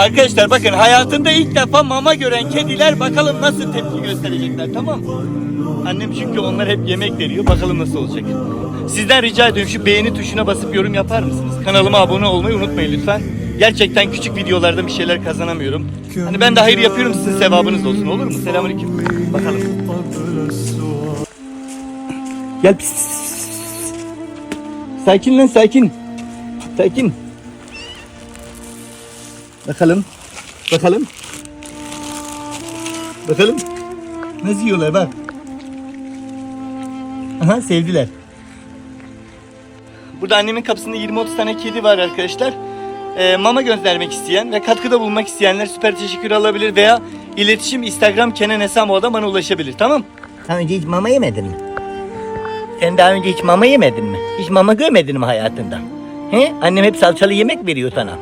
Arkadaşlar bakın hayatında ilk defa mama gören kediler bakalım nasıl tepki gösterecekler tamam mı? Annem çünkü onlar hep yemek veriyor. Bakalım nasıl olacak. Sizden rica ediyorum şu beğeni tuşuna basıp yorum yapar mısınız? Kanalıma abone olmayı unutmayın lütfen. Gerçekten küçük videolarda bir şeyler kazanamıyorum. Hani ben de hayır yapıyorum sizin sevabınız olsun olur mu? Selamünaleyküm. Bakalım. Gel pis, pis. Sakin lan sakin. Sakin. Bakalım. Bakalım. Bakalım. Nasıl yiyorlar bak. Aha sevdiler. Burada annemin kapısında 20-30 tane kedi var arkadaşlar. Ee, mama göndermek isteyen ve katkıda bulunmak isteyenler süper teşekkür alabilir veya iletişim Instagram Kenan Esamoğlu'dan bana ulaşabilir tamam? Daha önce hiç mama yemedin mi? Sen daha önce hiç mama yemedin mi? Hiç mama görmedin mi hayatında? He? Annem hep salçalı yemek veriyor sana.